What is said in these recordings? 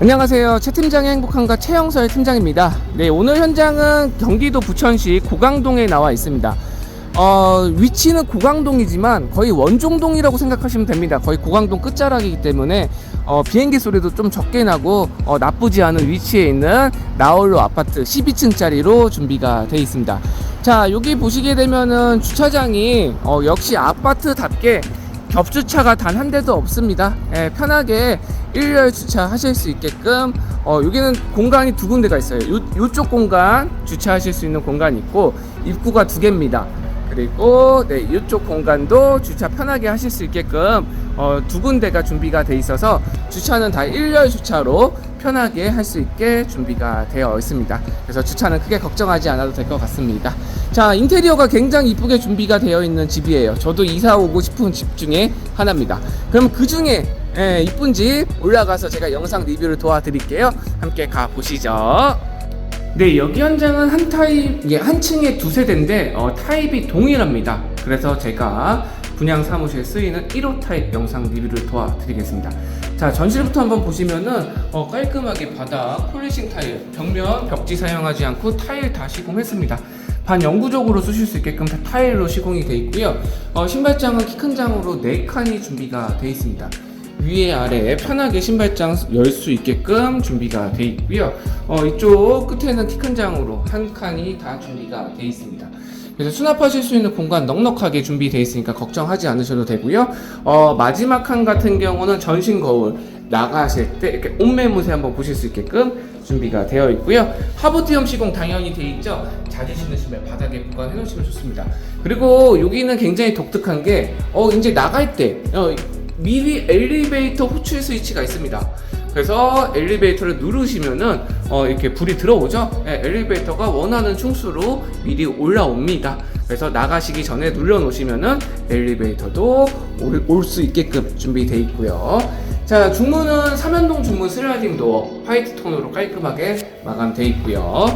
안녕하세요. 최 팀장의 행복한가 최영설 팀장입니다. 네, 오늘 현장은 경기도 부천시 고강동에 나와 있습니다. 어, 위치는 고강동이지만 거의 원종동이라고 생각하시면 됩니다. 거의 고강동 끝자락이기 때문에 어, 비행기 소리도 좀 적게 나고 어, 나쁘지 않은 위치에 있는 나홀로 아파트 12층짜리로 준비가 되어 있습니다. 자, 여기 보시게 되면은 주차장이 어, 역시 아파트답게 겹주차가 단 한 대도 없습니다. 예, 편하게 일렬 주차하실 수 있게끔 어, 여기는 공간이 두 군데가 있어요. 요, 요쪽 공간 주차하실 수 있는 공간이 있고 입구가 두 개입니다. 그리고 네, 이쪽 공간도 주차 편하게 하실 수 있게끔 어, 두 군데가 준비가 돼 있어서 주차는 다 일렬 주차로 편하게 할 수 있게 준비가 되어 있습니다. 그래서 주차는 크게 걱정하지 않아도 될 것 같습니다. 자, 인테리어가 굉장히 이쁘게 준비가 되어 있는 집이에요. 저도 이사 오고 싶은 집 중에 하나입니다. 그럼 그 중에 예, 이쁜 집 올라가서 제가 영상 리뷰를 도와드릴게요. 함께 가 보시죠. 네, 여기 현장은 한 타입, 예, 한 층에 두 세대인데 어, 타입이 동일합니다. 그래서 제가 분양 사무실에 쓰이는 1호 타입 영상 리뷰를 도와드리겠습니다. 자, 전실부터 한번 보시면은 어, 깔끔하게 바닥 폴리싱 타일, 벽면 벽지 사용하지 않고 타일 다 시공했습니다. 반영구적으로 쓰실 수 있게끔 다 타일로 시공이 되어 있고요. 어, 신발장은 키 큰 장으로 4칸이 준비가 되어 있습니다. 위에 아래 편하게 신발장 열 수 있게끔 준비가 되어 있고요. 어, 이쪽 끝에는 키 큰 장으로 한 칸이 다 준비가 되어 있습니다. 그래서 수납하실 수 있는 공간 넉넉하게 준비되어 있으니까 걱정하지 않으셔도 되고요. 어, 마지막 칸 같은 경우는 전신 거울 나가실 때 이렇게 옷매무새 한번 보실 수 있게끔 준비가 되어 있고요. 하부티엄 시공 당연히 되어 있죠. 자주 신는 신발 바닥에 보관해 놓으시면 좋습니다. 그리고 여기는 굉장히 독특한 게 어, 이제 나갈 때 어, 미리 엘리베이터 호출 스위치가 있습니다. 그래서 엘리베이터를 누르시면은 어, 이렇게 불이 들어오죠. 예, 엘리베이터가 원하는 충수로 미리 올라옵니다. 그래서 나가시기 전에 눌러 놓으시면은 엘리베이터도 올 수 있게끔 준비되어 있고요. 자 중문은 삼연동 중문 슬라이딩 도어 화이트 톤으로 깔끔하게 마감되어 있고요.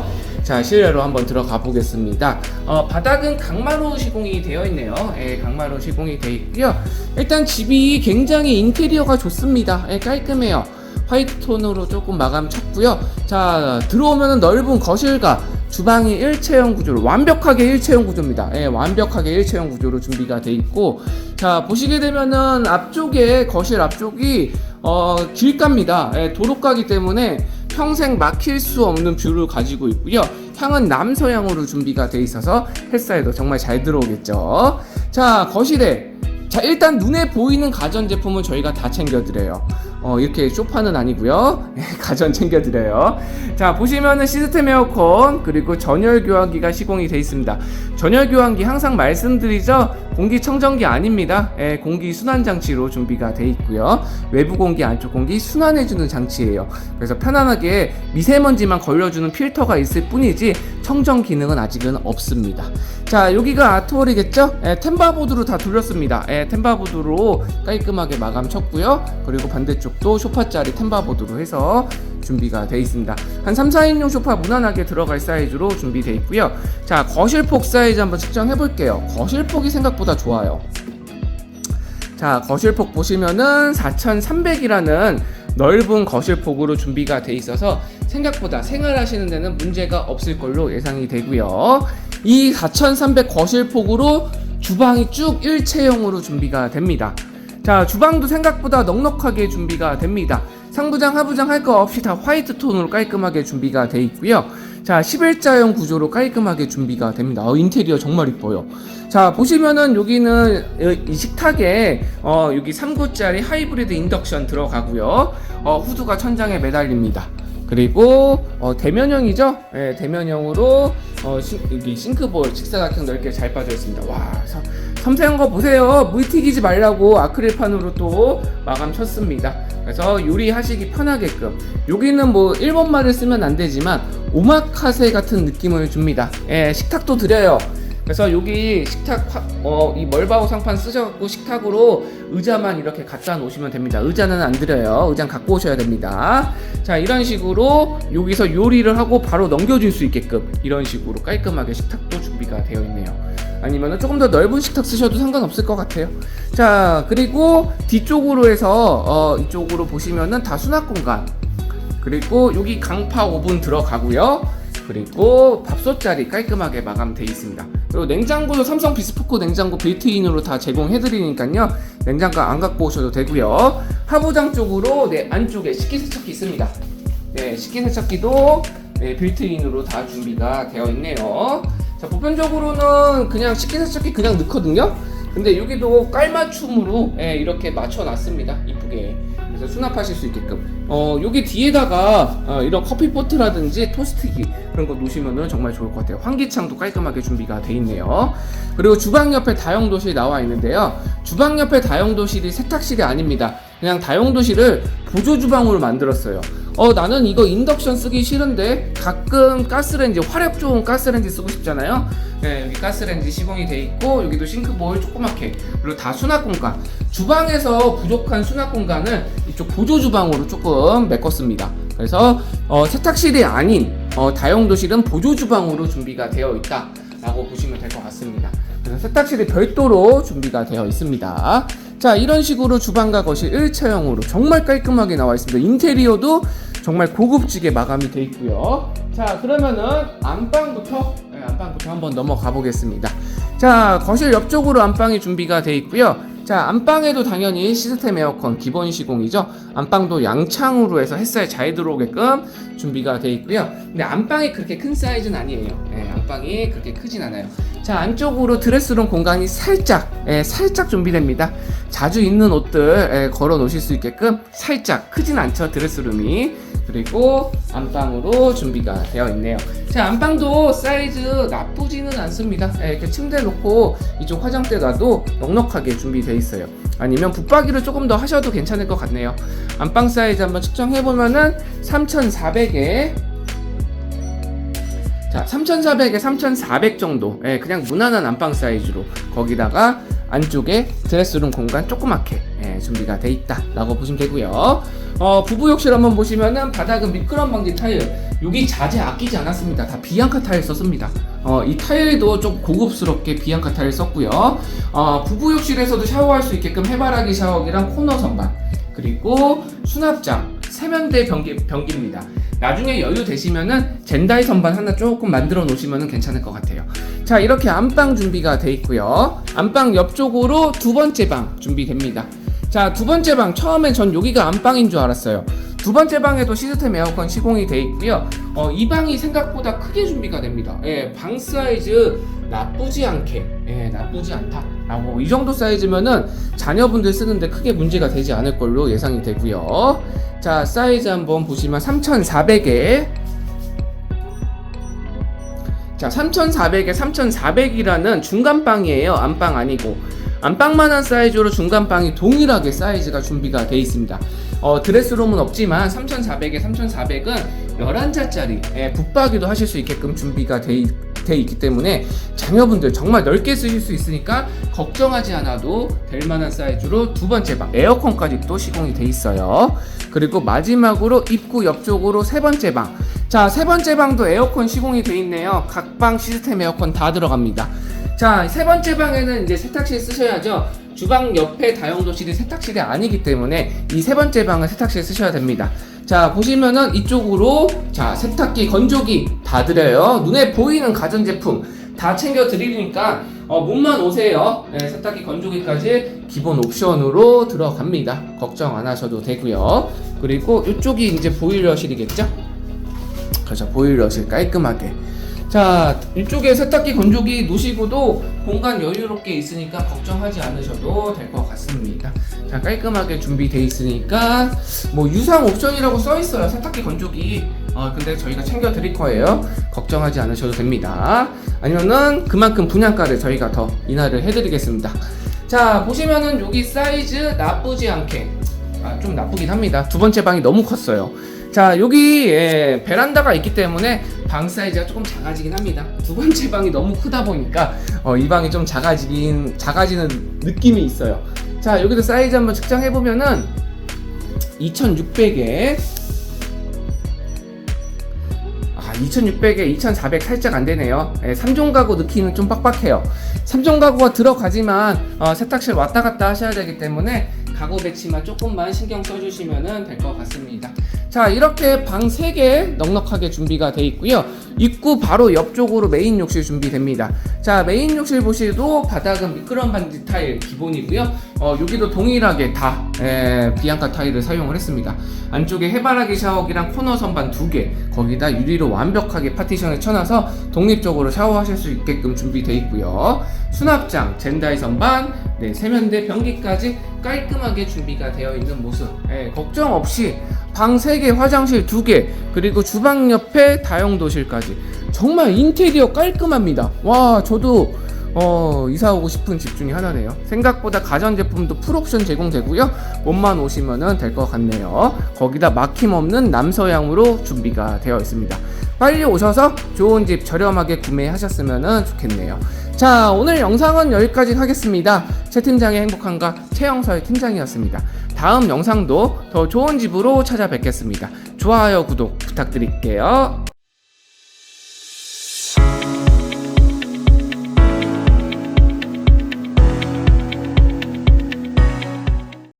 자 실내로 한번 들어가 보겠습니다. 어, 바닥은 강마루 시공이 되어 있네요. 예, 강마루 시공이 되어 있고요. 일단 집이 굉장히 인테리어가 좋습니다. 예, 깔끔해요. 화이트 톤으로 조금 마감 쳤고요. 자 들어오면은 넓은 거실과 주방이 일체형 구조로 완벽하게 일체형 구조입니다. 예, 완벽하게 일체형 구조로 준비가 돼 있고 자 보시게 되면은 앞쪽에 거실 앞쪽이 어, 길가입니다. 예, 도로가기 때문에 평생 막힐 수 없는 뷰를 가지고 있고요. 향은 남서향으로 준비가 돼 있어서 햇살도 정말 잘 들어오겠죠. 자 거실에 자 일단 눈에 보이는 가전 제품은 저희가 다 챙겨드려요. 어, 이렇게 소파는 아니고요. 가전 챙겨드려요. 자 보시면은 시스템 에어컨 그리고 전열 교환기가 시공이 돼 있습니다. 전열 교환기 항상 말씀드리죠. 공기청정기 아닙니다. 예, 공기 순환 장치로 준비가 돼 있고요. 외부 공기, 안쪽 공기 순환해주는 장치예요. 그래서 편안하게 미세먼지만 걸려주는 필터가 있을 뿐이지 청정 기능은 아직은 없습니다. 자 여기가 아트월이겠죠? 예, 템바보드로 다 돌렸습니다. 예, 템바보드로 깔끔하게 마감 쳤고요. 그리고 반대쪽도 소파짜리 템바보드로 해서 준비가 되어 있습니다. 한 3, 4인용 소파 무난하게 들어갈 사이즈로 준비되어 있고요. 자, 거실폭 사이즈 한번 측정해 볼게요. 거실폭이 생각보다 좋아요. 자, 거실폭 보시면은 4,300이라는 넓은 거실폭으로 준비가 돼 있어서 생각보다 생활하시는 데는 문제가 없을 걸로 예상이 되고요. 이 4,300 거실폭으로 주방이 쭉 일체형으로 준비가 됩니다. 자, 주방도 생각보다 넉넉하게 준비가 됩니다. 상부장, 하부장 할 거 없이 다 화이트 톤으로 깔끔하게 준비가 돼 있고요. 자, 11자형 구조로 깔끔하게 준비가 됩니다. 어, 인테리어 정말 이뻐요. 자, 보시면은 여기는 이 식탁에 어, 여기 3구짜리 하이브리드 인덕션 들어가고요. 어, 후드가 천장에 매달립니다. 그리고 어, 대면형이죠? 네, 대면형으로 어, 싱, 여기 싱크볼 직사각형 넓게 잘 빠져 있습니다. 와, 서, 섬세한 거 보세요. 물 튀기지 말라고 아크릴판으로 또 마감 쳤습니다. 그래서 요리하시기 편하게끔 여기는 뭐 일본말을 쓰면 안 되지만 오마카세 같은 느낌을 줍니다. 예, 식탁도 드려요. 그래서 여기 식탁 화- 어, 이 멀바우 상판 쓰셔갖고 식탁으로 의자만 이렇게 갖다 놓으시면 됩니다. 의자는 안 드려요. 의자는 갖고 오셔야 됩니다. 자 이런 식으로 여기서 요리를 하고 바로 넘겨줄 수 있게끔 이런 식으로 깔끔하게 식탁도 준비가 되어 있네요. 아니면은 조금 더 넓은 식탁 쓰셔도 상관없을 것 같아요. 자 그리고 뒤쪽으로 해서 어, 이쪽으로 보시면은 다 수납 공간. 그리고 여기 강파 오븐 들어가고요. 그리고 밥솥 자리 깔끔하게 마감돼 있습니다. 그리고 냉장고도 삼성 비스포크 냉장고 빌트인으로 다 제공해 드리니까요. 냉장고 안 갖고 오셔도 되고요. 하부장 쪽으로 네 안쪽에 식기세척기 있습니다. 네 식기세척기도 네, 빌트인으로 다 준비가 되어 있네요. 자 보편적으로는 그냥 식기세척기 그냥 넣거든요. 근데 여기도 깔맞춤으로 예, 이렇게 맞춰놨습니다. 이쁘게. 그래서 수납하실 수 있게끔. 어, 여기 뒤에다가 어, 이런 커피포트라든지 토스트기 그런 거 놓으시면은 정말 좋을 것 같아요. 환기창도 깔끔하게 준비가 돼 있네요. 그리고 주방 옆에 다용도실이 나와 있는데요. 주방 옆에 다용도실이 세탁실이 아닙니다. 그냥 다용도실을 보조 주방으로 만들었어요. 어 나는 이거 인덕션 쓰기 싫은데 가끔 가스레인지 화력 좋은 가스레인지 쓰고 싶잖아요. 네, 여기 가스레인지 시공이 돼 있고 여기도 싱크볼 조그맣게 그리고 다 수납 공간. 주방에서 부족한 수납 공간을 이쪽 보조 주방으로 조금 메꿨습니다. 그래서 어, 세탁실이 아닌 어, 다용도실은 보조 주방으로 준비가 되어 있다 라고 보시면 될 것 같습니다. 그래서 세탁실이 별도로 준비가 되어 있습니다. 자 이런 식으로 주방과 거실 1차형으로 정말 깔끔하게 나와 있습니다. 인테리어도 정말 고급지게 마감이 돼 있고요. 자 그러면은 안방부터 네, 안방부터 한번 넘어가 보겠습니다. 자 거실 옆쪽으로 안방이 준비가 돼 있고요. 자 안방에도 당연히 시스템 에어컨 기본 시공이죠. 안방도 양창으로 해서 햇살 잘 들어오게끔 준비가 돼 있고요. 근데 안방이 그렇게 큰 사이즈는 아니에요. 네, 안방이 그렇게 크진 않아요. 자 안쪽으로 드레스룸 공간이 살짝 예, 살짝 준비됩니다. 자주 입는 옷들 예, 걸어 놓으실 수 있게끔 살짝 크진 않죠 드레스룸이 그리고 안방으로 준비가 되어 있네요. 자 안방도 사이즈 나쁘지는 않습니다. 예, 이렇게 침대 놓고 이쪽 화장대 놔도 넉넉하게 준비되어 있어요. 아니면 붙박이를 조금 더 하셔도 괜찮을 것 같네요. 안방 사이즈 한번 측정해 보면은 3,400에 자, 3,400에 3,400 정도. 예, 그냥 무난한 안방 사이즈로. 거기다가 안쪽에 드레스룸 공간 조그맣게 예, 준비가 돼 있다라고 보시면 되고요. 어, 부부 욕실 한번 보시면은 바닥은 미끄럼 방지 타일. 여기 자재 아끼지 않았습니다. 다 비앙카 타일 썼습니다. 어, 이 타일도 좀 고급스럽게 비앙카 타일 썼고요. 어, 부부 욕실에서도 샤워할 수 있게끔 해바라기 샤워기랑 코너 선반. 그리고 수납장 세면대 변기, 변기입니다. 나중에 여유 되시면은 젠다이 선반 하나 조금 만들어 놓으시면 괜찮을 것 같아요. 자 이렇게 안방 준비가 돼 있고요. 안방 옆쪽으로 두 번째 방 준비됩니다. 자 두 번째 방 처음엔 전 여기가 안방인 줄 알았어요. 두 번째 방에도 시스템 에어컨 시공이 돼 있고요. 어, 이 방이 생각보다 크게 준비가 됩니다. 예, 방 사이즈 나쁘지 않게, 예, 나쁘지 않다 라고 이 정도 사이즈면은 자녀분들 쓰는데 크게 문제가 되지 않을 걸로 예상이 되고요. 자, 사이즈 한번 보시면 3,400에 자, 3,400에 3,400이라는 중간방이에요. 안방 아니고. 안방만한 사이즈로 중간방이 동일하게 사이즈가 준비가 되어 있습니다. 어, 드레스룸은 없지만 3,400에 3,400은 11자짜리 예, 붙박이도 하실 수 있게끔 준비가 돼, 있, 돼 있기 때문에 자녀분들 정말 넓게 쓰실 수 있으니까 걱정하지 않아도 될 만한 사이즈로 두 번째 방 에어컨까지 또 시공이 돼 있어요. 그리고 마지막으로 입구 옆쪽으로 세 번째 방. 자, 세 번째 방도 에어컨 시공이 돼 있네요. 각방 시스템 에어컨 다 들어갑니다. 자, 세 번째 방에는 이제 세탁실 쓰셔야죠. 주방 옆에 다용도실이 세탁실이 아니기 때문에 이 세 번째 방은 세탁실 쓰셔야 됩니다. 자, 보시면은 이쪽으로 자, 세탁기, 건조기 다 드려요. 눈에 보이는 가전제품 다 챙겨 드리니까 어, 몸만 오세요. 네, 세탁기, 건조기까지 기본 옵션으로 들어갑니다. 걱정 안 하셔도 되고요. 그리고 이쪽이 이제 보일러실이겠죠? 그렇죠. 보일러실 깔끔하게. 자, 이쪽에 세탁기, 건조기 놓으시고도 공간 여유롭게 있으니까 걱정하지 않으셔도 될 것 같습니다. 자, 깔끔하게 준비돼 있으니까 뭐 유상 옵션이라고 써 있어요. 세탁기, 건조기. 어, 근데 저희가 챙겨 드릴 거예요. 걱정하지 않으셔도 됩니다. 아니면은 그만큼 분양가를 저희가 더 인하를 해드리겠습니다. 자, 보시면은 여기 사이즈 나쁘지 않게 아, 좀 나쁘긴 합니다. 두 번째 방이 너무 컸어요. 자, 여기 예, 베란다가 있기 때문에 방 사이즈가 조금 작아지긴 합니다. 두 번째 방이 너무 크다 보니까 어, 이 방이 좀 작아지긴 작아지는 느낌이 있어요. 자, 여기도 사이즈 한번 측정해 보면은 2,600에 아, 2600에 2400 살짝 안 되네요. 예, 3종 가구 넣기는 좀 빡빡해요. 3종 가구가 들어가지만 어, 세탁실 왔다 갔다 하셔야 되기 때문에 가구 배치만 조금만 신경 써주시면 될 것 같습니다. 자 이렇게 방 3개 넉넉하게 준비가 돼 있고요. 입구 바로 옆쪽으로 메인 욕실 준비됩니다. 자 메인 욕실 보시도 바닥은 미끄럼 반지 타일 기본이고요. 어, 여기도 동일하게 다 에, 비앙카 타일을 사용을 했습니다. 안쪽에 해바라기 샤워기랑 코너 선반 두 개, 거기다 유리로 완벽하게 파티션을 쳐놔서 독립적으로 샤워하실 수 있게끔 준비되어 있고요. 수납장, 젠다이 선반, 네, 세면대, 변기까지 깔끔하게 준비가 되어 있는 모습. 예, 걱정 없이 방 3개, 화장실 2개, 그리고 주방 옆에 다용도실까지. 정말 인테리어 깔끔합니다. 와, 저도 어, 이사 오고 싶은 집 중에 하나네요. 생각보다 가전제품도 풀옵션 제공되고요. 몸만 오시면 될 것 같네요. 거기다 막힘없는 남서향으로 준비가 되어 있습니다. 빨리 오셔서 좋은 집 저렴하게 구매하셨으면 좋겠네요. 자, 오늘 영상은 여기까지 하겠습니다. 최 팀장의 행복한가 최영서의 팀장이었습니다. 다음 영상도 더 좋은 집으로 찾아뵙겠습니다. 좋아요, 구독 부탁드릴게요.